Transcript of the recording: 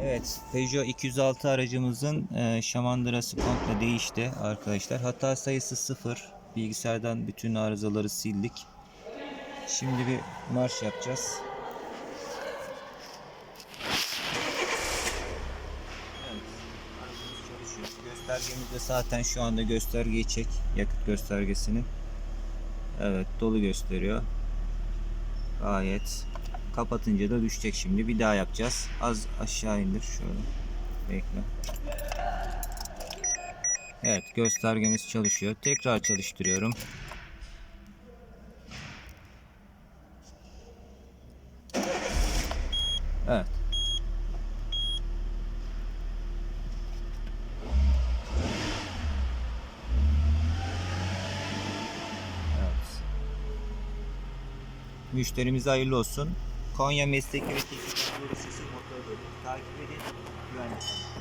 Evet, Peugeot 206 aracımızın e, şamandırası komple değişti arkadaşlar. Hata sayısı 0. Bilgisayardan bütün arızaları sildik. Şimdi bir marş yapacağız. Evet, aracımız çalışıyor. Göstergemiz de zaten şu anda göstergeyi çek. Yakıt göstergesini. Evet, dolu gösteriyor. Gayet Kapatınca da düşecek şimdi. Bir daha yapacağız. Az aşağı indir şöyle. Bekle. Evet göstergemiz çalışıyor. Tekrar çalıştırıyorum. Evet. Müşterimize hayırlı olsun. Konya Mesleki ve Teknik Anadolu Motor Bölümü. Takip edin. Güvenlik.